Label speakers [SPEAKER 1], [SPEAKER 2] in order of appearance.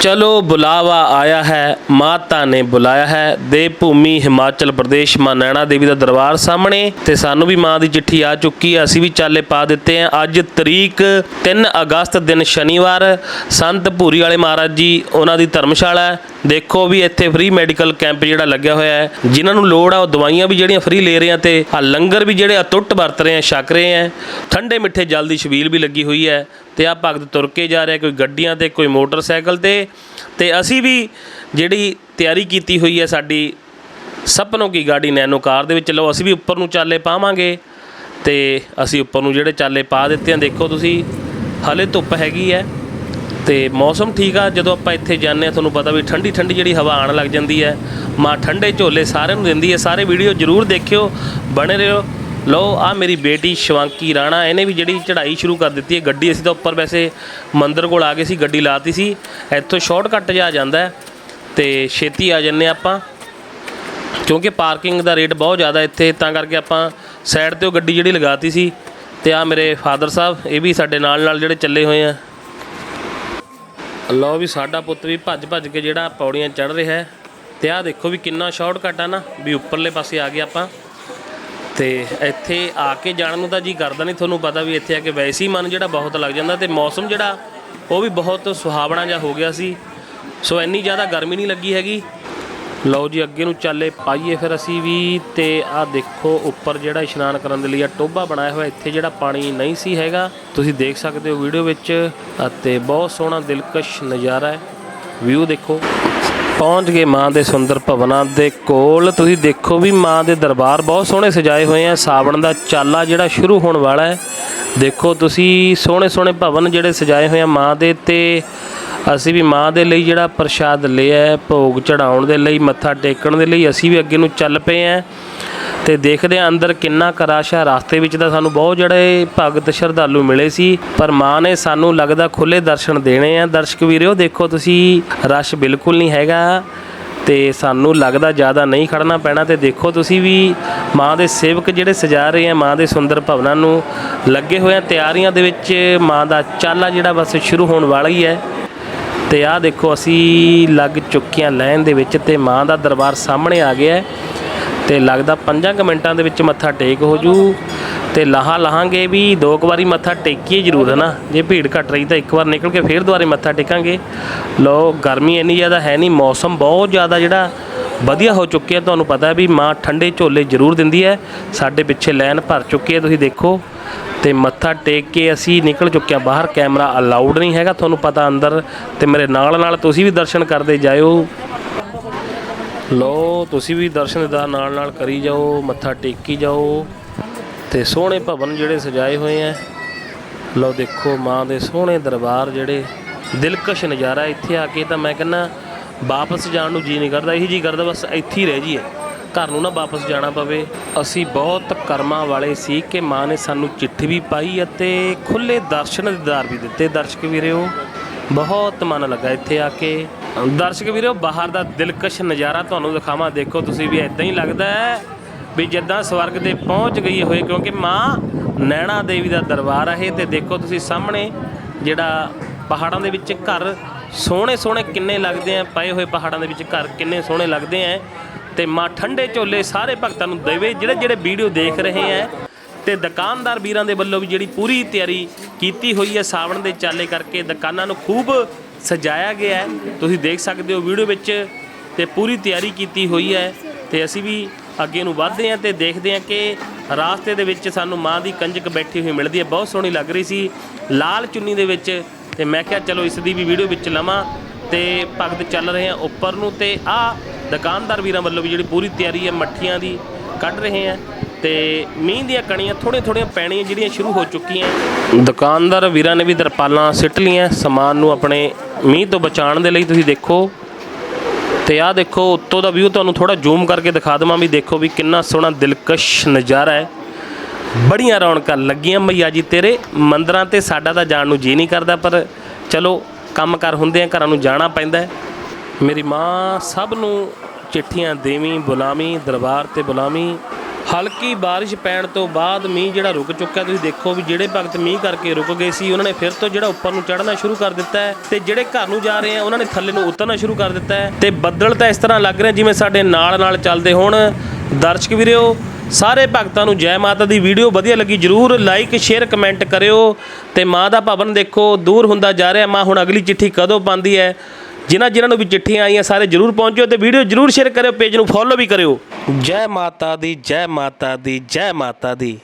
[SPEAKER 1] ਚਲੋ ਬੁਲਾਵਾ ਆਇਆ ਹੈ, ਮਾਤਾ ਨੇ ਬੁਲਾਇਆ ਹੈ। ਦੇਵ ਭੂਮੀ ਹਿਮਾਚਲ ਪ੍ਰਦੇਸ਼ ਮਾਂ ਨੈਣਾ ਦੇਵੀ ਦਾ ਦਰਬਾਰ ਸਾਹਮਣੇ ਤੇ ਸਾਨੂੰ ਵੀ ਮਾਂ ਦੀ ਚਿੱਠੀ ਆ ਚੁੱਕੀ ਹੈ। ਅਸੀਂ ਵੀ ਚਾਲੇ ਪਾ ਦਿੱਤੇ ਆ ਅੱਜ ਤਰੀਕ 3 ਅਗਸਤ ਦਿਨ ਸ਼ਨੀਵਾਰ, ਸੰਤ ਭੂਰੀ ਵਾਲੇ ਮਹਾਰਾਜ ਜੀ, ਉਹਨਾਂ ਦੀ ਧਰਮਸ਼ਾਲਾ ਹੈ। ਦੇਖੋ ਵੀ ਇੱਥੇ ਫ੍ਰੀ ਮੈਡੀਕਲ ਕੈਂਪ ਜਿਹੜਾ ਲੱਗਿਆ ਹੋਇਆ ਹੈ। ਜਿਨ੍ਹਾਂ ਨੂੰ ਲੋੜ ਆ, ਉਹ ਦਵਾਈਆਂ ਵੀ ਜਿਹੜੀਆਂ ਫ੍ਰੀ ਲੈ ਰਹੇ ਆ ਤੇ ਆ ਲੰਗਰ ਵੀ ਜਿਹੜੇ ਅਟੁੱਟ ਵਰਤ ਰਹੇ ਆ, ਛਕ ਰਹੇ ਆ। ਠੰਡੇ ਮਿੱਠੇ ਜਲ ਦੀ ਛਬੀਲ ਵੀ ਲੱਗੀ ਹੋਈ ਹੈ। ਤੇ ਆ ਭਗਤ ਤੁਰ ਕੇ ਜਾ ਰਿਹਾ, ਕੋਈ ਗੱਡੀਆਂ ਤੇ, ਕੋਈ ਮੋਟਰਸਾਈਕਲ ਤੇ। ਤੇ ਅਸੀਂ ਵੀ ਜਿਹੜੀ ਤਿਆਰੀ ਕੀਤੀ ਹੋਈ ਹੈ ਸਾਡੀ, ਸਪਨੋਂ ਕੀ ਗਾੜੀ ਨੈਨੋ ਕਾਰ ਦੇ ਵਿੱਚ, ਲਓ ਅਸੀਂ ਵੀ ਉੱਪਰ ਨੂੰ ਚਾਲੇ ਪਾਵਾਂਗੇ। ਤੇ ਅਸੀਂ ਉੱਪਰ ਨੂੰ ਜਿਹੜੇ ਚਾਲੇ ਪਾ ਦਿੱਤੇ ਆ, ਦੇਖੋ ਤੁਸੀਂ, ਹਲੇ ਧੁੱਪ ਹੈਗੀ ਹੈ। ਤੇ ਮੌਸਮ ਠੀਕ ਆ, ਜਦੋਂ ਆਪਾਂ ਇੱਥੇ ਜਾਂਦੇ ਆ, ਤੁਹਾਨੂੰ ਪਤਾ ਵੀ ਠੰਡੀ ਠੰਡੀ ਜਿਹੜੀ ਹਵਾ ਆਣ ਲੱਗ ਜਾਂਦੀ ਹੈ। ਮਾਂ ਠੰਡੇ ਝੋਲੇ ਸਾਰਿਆਂ ਨੂੰ ਦਿੰਦੀ ਹੈ, ਸਾਰੇ ਵੀਡੀਓ ਜਰੂਰ ਦੇਖਿਓ, ਬਣੇ ਰਹੋ। ਲਓ ਆ ਮੇਰੀ ਬੇਟੀ ਸ਼ਿਵਾਂਕੀ ਰਾਣਾ, ਇਹਨੇ ਵੀ ਜਿਹੜੀ ਚੜ੍ਹਾਈ ਸ਼ੁਰੂ ਕਰ ਦਿੱਤੀ ਹੈ। ਗੱਡੀ ਅਸੀਂ ਤਾਂ ਉੱਪਰ ਵੈਸੇ ਮੰਦਰ ਕੋਲ ਆ ਗਏ ਸੀ, ਗੱਡੀ ਲਾਤੀ ਸੀ। ਇੱਥੋਂ ਸ਼ਾਰਟਕਟ ਜਾ ਜਾਂਦਾ ਹੈ ਤੇ ਛੇਤੀ ਆ ਜੰਨੇ ਆਪਾਂ। ਕਿਉਂਕਿ ਪਾਰਕਿੰਗ ਦਾ ਰੇਟ ਬਹੁਤ ਜ਼ਿਆਦਾ ਇੱਥੇ, ਤਾਂ ਕਰਕੇ ਆਪਾਂ ਸਾਈਡ ਤੇ ਉਹ ਗੱਡੀ ਜਿਹੜੀ ਲਗਾਤੀ ਸੀ ਤੇ ਆ ਮੇਰੇ ਫਾਦਰ ਸਾਹਿਬ, ਇਹ ਵੀ ਸਾਡੇ ਨਾਲ ਨਾਲ ਜਿਹੜੇ ਚੱਲੇ ਹੋਏ ਆ। ਲਓ ਵੀ ਸਾਡਾ ਪੁੱਤ ਵੀ ਭੱਜ ਭੱਜ ਕੇ ਜਿਹੜਾ ਪੌੜੀਆਂ ਚੜ ਰਿਹਾ ਹੈ। ਤੇ ਆਹ ਦੇਖੋ ਵੀ ਕਿੰਨਾ ਸ਼ਾਰਟਕਟ ਆ ਨਾ, ਵੀ ਉੱਪਰਲੇ ਪਾਸੇ ਆ ਗਏ ਆਪਾਂ। ਤੇ ਇੱਥੇ ਆ ਕੇ ਜਾਣ ਨੂੰ ਤਾਂ ਜੀ ਕਰਦਾ ਨਹੀਂ, ਤੁਹਾਨੂੰ ਪਤਾ ਵੀ ਇੱਥੇ ਆ ਕੇ ਵੈਸੇ ਹੀ ਮਨ ਜਿਹੜਾ ਬਹੁਤ ਲੱਗ ਜਾਂਦਾ ਤੇ ਮੌਸਮ ਜਿਹੜਾ, ਉਹ ਵੀ ਬਹੁਤ ਸੁਹਾਵਣਾ ਜਿਹਾ ਹੋ ਗਿਆ ਸੀ। ਸੋ ਇੰਨੀ ਜ਼ਿਆਦਾ ਗਰਮੀ ਨਹੀਂ ਲੱਗੀ ਹੈਗੀ। ਲਓ ਜੀ, ਅੱਗੇ ਨੂੰ ਚੱਲੇ ਪਾਈਏ ਫਿਰ ਅਸੀਂ ਵੀ ਤੇ ਆਹ ਦੇਖੋ ਉੱਪਰ ਜਿਹੜਾ ਇਸ਼ਨਾਨ ਕਰਨ ਦੇ ਲਈ ਆ ਟੋਬਾ ਬਣਾਇਆ ਹੋਇਆ, ਇੱਥੇ ਜਿਹੜਾ ਪਾਣੀ ਨਹੀਂ ਸੀ ਹੈਗਾ। ਤੁਸੀਂ ਦੇਖ ਸਕਦੇ ਹੋ ਵੀਡੀਓ ਵਿੱਚ, ਅਤੇ ਬਹੁਤ ਸੋਹਣਾ ਦਿਲਕਸ਼ ਨਜ਼ਾਰਾ ਹੈ। ਵਿਊ ਦੇਖੋ। ਪਹੁੰਚ ਗਏ ਮਾਂ ਦੇ ਸੁੰਦਰ ਭਵਨਾਂ ਦੇ ਕੋਲ। ਤੁਸੀਂ ਦੇਖੋ ਵੀ ਮਾਂ ਦੇ ਦਰਬਾਰ ਬਹੁਤ ਸੋਹਣੇ ਸਜਾਏ ਹੋਏ ਆ। ਸਾਵਣ ਦਾ ਚਾਲਾ ਜਿਹੜਾ ਸ਼ੁਰੂ ਹੋਣ ਵਾਲਾ ਹੈ। ਦੇਖੋ ਤੁਸੀਂ ਸੋਹਣੇ ਸੋਹਣੇ ਭਵਨ ਜਿਹੜੇ ਸਜਾਏ ਹੋਏ ਆ ਮਾਂ ਦੇ ਤੇ ਅਸੀਂ ਵੀ ਮਾਂ ਦੇ ਲਈ ਜਿਹੜਾ ਪ੍ਰਸ਼ਾਦ ਲਿਆ ਭੋਗ ਚੜਾਉਣ ਦੇ ਲਈ, ਮੱਥਾ ਟੇਕਣ ਦੇ ਲਈ, ਅਸੀਂ ਵੀ ਅੱਗੇ ਨੂੰ ਚੱਲ ਪਏ ਆਂ। ਤੇ ਦੇਖਦੇ ਆਂ ਅੰਦਰ ਕਿੰਨਾ ਕਰਾਸ਼ਾ ਰਸਤੇ ਵਿੱਚ ਤਾਂ ਸਾਨੂੰ ਬਹੁਤ ਜਿਹੜੇ ਭਗਤ ਸ਼ਰਧਾਲੂ ਮਿਲੇ ਸੀ, ਪਰ ਮਾਂ ਨੇ ਸਾਨੂੰ ਲੱਗਦਾ ਖੁੱਲੇ ਦਰਸ਼ਨ ਦੇਣੇ ਆ। ਦਰਸ਼ਕ ਵੀਰਿਓ ਦੇਖੋ ਤੁਸੀਂ, ਰਸ਼ ਬਿਲਕੁਲ ਨਹੀਂ ਹੈਗਾ ਤੇ ਸਾਨੂੰ ਲੱਗਦਾ ਜ਼ਿਆਦਾ ਨਹੀਂ ਖੜਨਾ ਪੈਣਾ ਤੇ ਦੇਖੋ ਤੁਸੀਂ ਵੀ ਮਾਂ ਦੇ ਸੇਵਕ ਜਿਹੜੇ ਸਜਾ ਰਹੇ ਆ, ਮਾਂ ਦੇ ਸੁੰਦਰ ਭਵਨਾਂ ਨੂੰ ਲੱਗੇ ਹੋਏ ਆ। ਤਿਆਰੀਆਂ ਦੇ ਵਿੱਚ ਮਾਂ ਦਾ ਚਾਲਾ ਜਿਹੜਾ ਬਸ ਸ਼ੁਰੂ ਹੋਣ ਵਾਲਾ ਹੀ ਹੈ। ਤੇ ਆਹ ਦੇਖੋ ਅਸੀਂ ਲੱਗ ਚੁੱਕੀਆਂ ਲੈਣ ਦੇ ਵਿੱਚ ਤੇ ਮਾਂ ਦਾ ਦਰਬਾਰ ਸਾਹਮਣੇ ਆ ਗਿਆ ਹੈ। ਤੇ ਲੱਗਦਾ 5 ਕੁ ਮਿੰਟਾਂ ਦੇ ਵਿੱਚ ਮੱਥਾ ਟੇਕ ਹੋ ਜੂ। ਤੇ ਲਾਹਾ ਲਾਹਾਂਗੇ ਵੀ ਦੋ ਕੁ ਵਾਰੀ ਮੱਥਾ ਟੇਕੀਏ ਜ਼ਰੂਰ ਹੈ ਨਾ ਜੇ ਭੀੜ ਘਟ ਰਹੀ ਤਾਂ ਇੱਕ ਵਾਰ ਨਿਕਲ ਕੇ ਫੇਰ ਦੁਬਾਰੇ ਮੱਥਾ ਟੇਕਾਂਗੇ। ਲੋ ਗਰਮੀ ਇੰਨੀ ਜ਼ਿਆਦਾ ਹੈ ਨਹੀਂ, ਮੌਸਮ ਬਹੁਤ ਜ਼ਿਆਦਾ ਜਿਹੜਾ ਵਧੀਆ ਹੋ ਚੁੱਕਿਆ ਤੁਹਾਨੂੰ ਪਤਾ ਵੀ ਮਾਂ ਠੰਡੇ ਝੋਲੇ ਜ਼ਰੂਰ ਦਿੰਦੀ ਹੈ। ਸਾਡੇ ਪਿੱਛੇ ਲਾਈਨ ਭਰ ਚੁੱਕੀ ਹੈ, ਤੁਸੀਂ ਦੇਖੋ। ਤੇ ਮੱਥਾ ਟੇਕ ਕੇ ਅਸੀਂ ਨਿਕਲ ਚੁੱਕੇ ਹਾਂ ਬਾਹਰ, ਕੈਮਰਾ ਅਲਾਉਡ ਨਹੀਂ ਹੈਗਾ ਤੁਹਾਨੂੰ ਪਤਾ ਅੰਦਰ। ਤੇ ਮੇਰੇ ਨਾਲ ਨਾਲ ਤੁਸੀਂ ਵੀ ਦਰਸ਼ਨ ਕਰਦੇ ਜਾਇਓ। ਲੋ ਤੁਸੀਂ ਵੀ ਦਰਸ਼ਨ ਦਾ ਨਾਲ ਨਾਲ ਕਰੀ ਜਾਓ, ਮੱਥਾ ਟੇਕੀ ਜਾਓ ਤੇ ਸੋਹਣੇ ਭਵਨ ਜਿਹੜੇ ਸਜਾਏ ਹੋਏ ਆ। ਲਓ, ਦੇਖੋ ਮਾਂ ਦੇ ਸੋਹਣੇ ਦਰਬਾਰ ਜਿਹੜੇ ਦਿਲਕਸ਼ ਨਜ਼ਾਰਾ ਇੱਥੇ ਆ ਕੇ ਤਾਂ ਮੈਂ ਕਹਿੰਦਾ ਵਾਪਸ ਜਾਣ ਨੂੰ ਜੀ ਨਹੀਂ ਕਰਦਾ, ਇਹੀ ਜੀ ਕਰਦਾ, ਬਸ ਇੱਥੇ ਹੀ ਰਹਿ ਜਾਈਏ। ਘਰ ਨੂੰ ਨਾ ਵਾਪਸ ਜਾਣਾ ਪਵੇ। ਅਸੀਂ ਬਹੁਤ ਕਰਮਾਂ ਵਾਲੇ ਸੀ ਕਿ ਮਾਂ ਨੇ ਸਾਨੂੰ ਚਿੱਠੀ ਵੀ ਪਾਈ ਅਤੇ ਖੁੱਲੇ ਦਰਸ਼ਨ ਦੀਦਾਰ ਵੀ ਦਿੱਤੇ। ਦਰਸ਼ਕ ਵੀਰਿਓ ਬਹੁਤ ਮਨ ਲੱਗਾ ਇੱਥੇ ਆ ਕੇ। ਦਰਸ਼ਕ ਵੀਰੋ, ਬਾਹਰ ਦਾ ਦਿਲਕਸ਼ ਨਜ਼ਾਰਾ ਤੁਹਾਨੂੰ ਦਿਖਾਵਾਂ। ਦੇਖੋ, ਤੁਸੀਂ ਵੀ ਇਦਾਂ ਹੀ ਲੱਗਦਾ ਹੈ ਵੀ ਜਿੱਦਾਂ ਸਵਰਗ 'ਤੇ ਪਹੁੰਚ ਗਈ ਹੋਏ, ਕਿਉਂਕਿ ਮਾਂ ਨੈਣਾ ਦੇਵੀ ਦਾ ਦਰਬਾਰ ਹੈ ਤੇ ਦੇਖੋ ਤੁਸੀਂ ਸਾਹਮਣੇ ਜਿਹੜਾ ਪਹਾੜਾਂ ਦੇ ਵਿੱਚ ਘਰ ਸੋਹਣੇ ਸੋਹਣੇ ਕਿੰਨੇ ਲੱਗਦੇ ਆ, ਪਏ ਹੋਏ ਪਹਾੜਾਂ ਦੇ ਵਿੱਚ ਘਰ ਕਿੰਨੇ ਸੋਹਣੇ ਲੱਗਦੇ ਆ ਤੇ ਮਾਂ ਠੰਡੇ ਝੋਲੇ ਸਾਰੇ ਭਗਤਾਂ ਨੂੰ ਦੇਵੇ ਜਿਹੜੇ ਜਿਹੜੇ ਵੀਡੀਓ ਦੇਖ ਰਹੇ ਆ। ਤੇ ਦੁਕਾਨਦਾਰ ਵੀਰਾਂ ਦੇ ਵੱਲੋਂ ਵੀ ਜਿਹੜੀ ਪੂਰੀ ਤਿਆਰੀ ਕੀਤੀ ਹੋਈ ਹੈ, ਸਾਵਣ ਦੇ ਚਾਲੇ ਕਰਕੇ ਦੁਕਾਨਾਂ ਨੂੰ ਖੂਬ ਸਜਾਇਆ ਗਿਆ ਹੈ। ਤੁਸੀਂ ਦੇਖ ਸਕਦੇ ਹੋ ਵੀਡੀਓ ਵਿੱਚ ਤੇ ਪੂਰੀ ਤਿਆਰੀ ਕੀਤੀ ਹੋਈ ਹੈ ਤੇ ਅਸੀਂ ਵੀ ਅੱਗੇ ਨੂੰ ਵਧਦੇ ਹਾਂ ਤੇ ਦੇਖਦੇ ਹਾਂ ਕਿ ਰਾਸਤੇ ਦੇ ਵਿੱਚ ਸਾਨੂੰ ਮਾਂ ਦੀ ਕੰਜਕ ਬੈਠੀ ਹੋਈ ਮਿਲਦੀ ਹੈ। ਬਹੁਤ ਸੋਹਣੀ ਲੱਗ ਰਹੀ ਸੀ, ਲਾਲ ਚੁੰਨੀ ਦੇ ਵਿੱਚ ਤੇ ਮੈਂ ਕਿਹਾ ਚਲੋ ਇਸ ਦੀ ਵੀ ਵੀਡੀਓ ਵਿੱਚ ਲਵਾਂ ਤੇ ਭਗਤ ਚੱਲ ਰਹੇ ਆ ਉੱਪਰ ਨੂੰ ਤੇ ਆ ਦੁਕਾਨਦਾਰ ਵੀਰਾਂ ਵੱਲੋਂ ਵੀ ਜਿਹੜੀ ਪੂਰੀ ਤਿਆਰੀ ਹੈ, ਮੱਠੀਆਂ ਦੀ ਕੱਢ ਰਹੇ ਆ। ਤੇ ਮੀਂਹ ਦੀਆਂ ਕਣੀਆਂ ਥੋੜ੍ਹੀਆਂ ਥੋੜ੍ਹੀਆਂ ਪੈਣੀਆਂ ਜਿਹੜੀਆਂ ਸ਼ੁਰੂ ਹੋ ਚੁੱਕੀਆਂ ਦੁਕਾਨਦਾਰ ਵੀਰਾਂ ਨੇ ਵੀ ਦਰਪਾਲਾਂ ਸਿੱਟ ਲੀਆਂ ਸਮਾਨ ਨੂੰ ਆਪਣੇ ਮੀਂਹ ਤੋਂ ਬਚਾਉਣ ਦੇ ਲਈ ਤੁਸੀਂ ਦੇਖੋ। ਤੇ ਆਹ ਦੇਖੋ, ਉੱਤੋਂ ਦਾ ਵਿਊ ਤੁਹਾਨੂੰ ਥੋੜਾ ਜ਼ੂਮ ਕਰਕੇ ਦਿਖਾ ਦਵਾਂ ਵੀ ਦੇਖੋ ਵੀ ਕਿੰਨਾ ਸੋਹਣਾ ਦਿਲਕਸ਼ ਨਜ਼ਾਰਾ ਹੈ। ਬੜੀਆਂ ਰੌਣਕਾਂ ਲੱਗੀਆਂ ਮਈਆ ਜੀ ਤੇਰੇ, ਮੰਦਰਾਂ ਤੇ ਸਾਡਾ ਤਾਂ ਜਾਣ ਨੂੰ ਜੀ ਨਹੀਂ ਕਰਦਾ, ਪਰ ਚਲੋ ਕੰਮ ਕਰ ਹੁੰਦੇ ਆ ਘਰਾਂ ਨੂੰ ਜਾਣਾ ਪੈਂਦਾ ਮੇਰੀ ਮਾਂ ਸਭ ਨੂੰ ਚਿੱਠੀਆਂ ਦੇਵੀਂ, ਬੁਲਾਵੀਂ, ਦਰਬਾਰ ਤੇ ਬੁਲਾਵੀਂ। ਹਲਕੀ ਬਾਰਿਸ਼ ਪੈਣ ਤੋਂ ਬਾਅਦ ਮੀਂਹ ਜਿਹੜਾ ਰੁਕ ਚੁੱਕਾ ਤੁਸੀਂ ਦੇਖੋ ਵੀ ਜਿਹੜੇ ਭਗਤ ਮੀਂਹ ਕਰਕੇ ਰੁਕ ਗਏ ਸੀ, ਉਹਨਾਂ ਨੇ ਫਿਰ ਤੋਂ ਜਿਹੜਾ ਉੱਪਰ ਨੂੰ ਚੜ੍ਹਨਾ ਸ਼ੁਰੂ ਕਰ ਦਿੱਤਾ ਹੈ ਤੇ ਜਿਹੜੇ ਘਰ ਨੂੰ ਜਾ ਰਹੇ ਆ, ਉਹਨਾਂ ਨੇ ਥੱਲੇ ਨੂੰ ਉਤਰਨਾ ਸ਼ੁਰੂ ਕਰ ਦਿੱਤਾ ਹੈ ਤੇ ਬੱਦਲ ਤਾਂ ਇਸ ਤਰ੍ਹਾਂ ਲੱਗ ਰਿਹਾ ਜਿਵੇਂ ਸਾਡੇ ਨਾਲ ਨਾਲ ਚੱਲਦੇ ਹੋਣ। ਦਰਸ਼ਕ ਵੀਰਿਓ ਸਾਰੇ ਭਗਤਾਂ ਨੂੰ ਜੈ ਮਾਤਾ ਦੀ ਵੀਡੀਓ ਵਧੀਆ ਲੱਗੀ, ਜਰੂਰ ਲਾਈਕ ਸ਼ੇਅਰ ਕਮੈਂਟ ਕਰਿਓ ਤੇ ਮਾਂ ਦਾ ਭਵਨ ਦੇਖੋ, ਦੂਰ ਹੁੰਦਾ ਜਾ ਰਿਹਾ, ਮਾਂ ਹੁਣ ਅਗਲੀ ਚਿੱਠੀ ਕਦੋਂ ਪਾਉਂਦੀ ਹੈ? ਜਿਨ੍ਹਾਂ ਜਿਨ੍ਹਾਂ ਨੂੰ ਵੀ ਚਿੱਠੀਆਂ ਆਈਆਂ, ਸਾਰੇ ਜਰੂਰ ਪਹੁੰਚਿਓ ਤੇ ਵੀਡੀਓ ਜਰੂਰ ਸ਼ੇਅਰ ਕਰਿਓ, ਪੇਜ ਨੂੰ ਫੋਲੋ ਵੀ ਕਰਿਓ। ਜੈ ਮਾਤਾ ਦੀ, ਜੈ ਮਾਤਾ ਦੀ, ਜੈ ਮਾਤਾ ਦੀ।